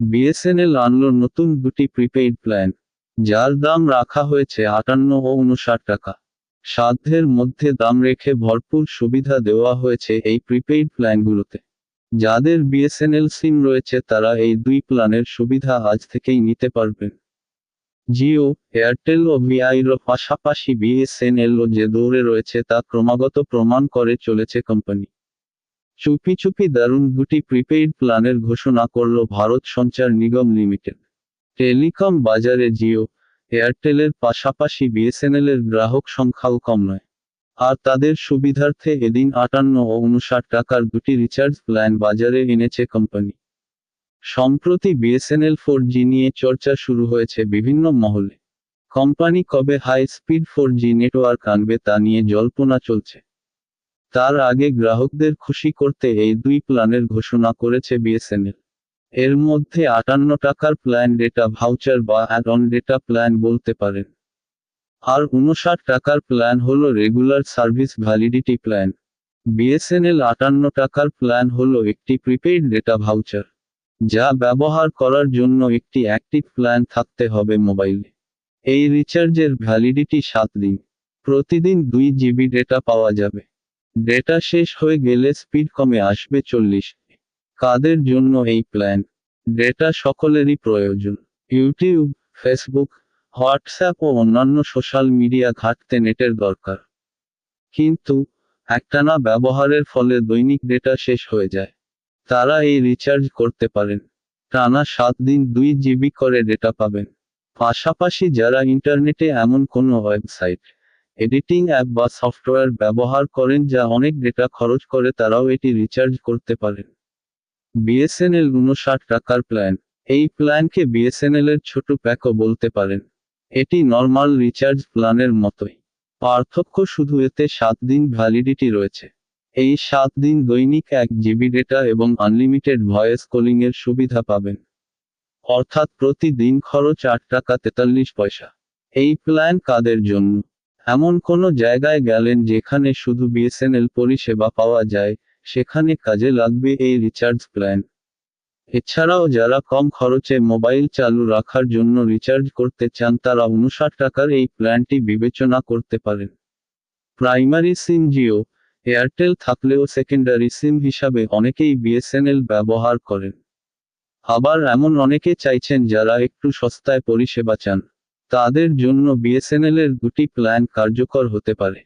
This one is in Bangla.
বিএসএনএল আনল নতুন দুটি প্রিপেইড প্ল্যান যার দাম রাখা হয়েছে আটান্ন ও উনষাট টাকা। সাধ্যের মধ্যে দাম রেখে ভরপুর সুবিধা দেওয়া হয়েছে এই প্রিপেইড প্ল্যানগুলোতে যাদের বিএসএনএল সিম রয়েছে তারা এই দুই প্ল্যানের সুবিধা আজ থেকেই নিতে পারবেন। জিও, এয়ারটেল ও ভিআইর পাশাপাশি বিএসএনএলও যে দৌড়ে রয়েছে তা ক্রমাগত প্রমাণ করে চলেছে কোম্পানি। চুপি চুপি দারুণ দুটি প্রিপেইড প্ল্যানের ঘোষণা করল ভারত সঞ্চার নিগম লিমিটেড টেলিকম বাজারে জিও এয়ারটেলের পাশাপাশি বিএসএনএলের গ্রাহক সংখ্যাও কম নয়। আর তাদের সুবিধার্থে এদিন আটান্ন ও উনষাট টাকার দুটি রিচার্জ প্ল্যান বাজারে এনেছে কোম্পানি সম্প্রতি বিএসএনএল ফোর জি নিয়ে চর্চা শুরু হয়েছে বিভিন্ন মহলে। কোম্পানি কবে high speed four G network আনবে তা নিয়ে জল্পনা চলছে। তার আগে গ্রাহকদের খুশি করতে এই দুই প্ল্যানের ঘোষণা করেছে বিএসএনএল। এর মধ্যে আটান্ন টাকার প্ল্যান ডেটা ভাউচার বা অ্যাড অন ডেটা প্ল্যান বলতে পারেন। আর উনষাট টাকার প্ল্যান হল regular service validity plan. BSNL আটান্ন টাকার প্ল্যান হল একটি প্রিপেইড ডেটা ভাউচার, যা ব্যবহার করার জন্য একটি অ্যাক্টিভ প্ল্যান থাকতে হবে মোবাইলে। এই রিচার্জের ভ্যালিডিটি সাত দিন, প্রতিদিন দুই জিবি ডেটা পাওয়া যাবে। ডেটা শেষ হয়ে গেলে স্পিড কমে আসবে চল্লিশ। কাদের জন্য এই প্ল্যান ডেটা সকলেরই প্রয়োজন। ইউটিউব ফেসবুক হোয়াটসঅ্যাপ ও অন্যান্য সোশ্যাল মিডিয়া ঘাটতে নেটের দরকার। কিন্তু একটানা ব্যবহারের ফলে দৈনিক ডেটা শেষ হয়ে যায়। তারা এই রিচার্জ করতে পারেন। টানা সাত দিন দুই জিবি করে ডেটা পাবেন। পাশাপাশি যারা ইন্টারনেটে এমন কোনো ওয়েবসাইট এডিটিং অ্যাপ বা সফটওয়্যার ব্যবহার করেন যা অনেক ডেটা খরচ করে তারাও এটি রিচার্জ করতে পারেন বিএসএনএল উনষাট টাকার প্ল্যান। এই প্ল্যানকে বিএসএনএল এর ছোট প্যাকও বলতে পারেন। এটি নর্মাল রিচার্জ প্ল্যানের মতোই। পার্থক্য শুধু এতে সাত দিন ভ্যালিডিটি রয়েছে। এই সাত দিন দৈনিক এক জিবি ডেটা এবং আনলিমিটেড ভয়েস কলিং এর সুবিধা পাবেন। অর্থাৎ প্রতিদিন খরচ আট টাকা তেতাল্লিশ পয়সা। এই প্ল্যান কাদের জন্য? এমন কোনো জায়গায় গেলেন যেখানে শুধু বিএসএনএল পরিষেবা পাওয়া যায়, সেখানে কাজে লাগবে এই রিচার্জ প্ল্যান। এছাড়াও যারা কম খরচে মোবাইল চালু রাখার জন্য রিচার্জ করতে চান, তারা উনষাট টাকার এই প্ল্যানটি বিবেচনা করতে পারেন। প্রাইমারি সিম জিও, এয়ারটেল থাকলেও সেকেন্ডারি সিম হিসাবে অনেকেই বিএসএনএল ব্যবহার করেন। আবার এমন অনেকে চাইছেন যারা একটু সস্তায় পরিষেবা চান। তাদের জন্য বিএসএনএল এর দুটি প্ল্যান কার্যকর হতে পারে।